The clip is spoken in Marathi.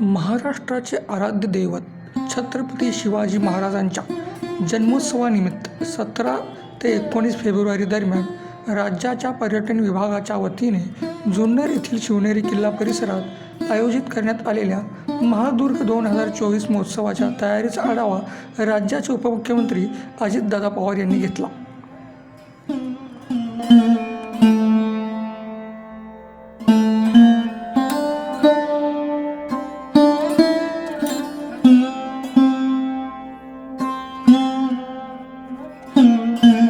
महाराष्ट्राचे आराध्य दैवत छत्रपती शिवाजी महाराजांच्या जन्मोत्सवानिमित्त सतरा ते एकोणीस फेब्रुवारी दरम्यान राज्याच्या पर्यटन विभागाच्या वतीने जुन्नर येथील शिवनेरी किल्ला परिसरात आयोजित करण्यात आलेल्या महादुर्ग दोन हजार चोवीस महोत्सवाच्या तयारीचा आढावा राज्याचे उपमुख्यमंत्री अजितदादा पवार यांनी घेतला. Mm-hmm.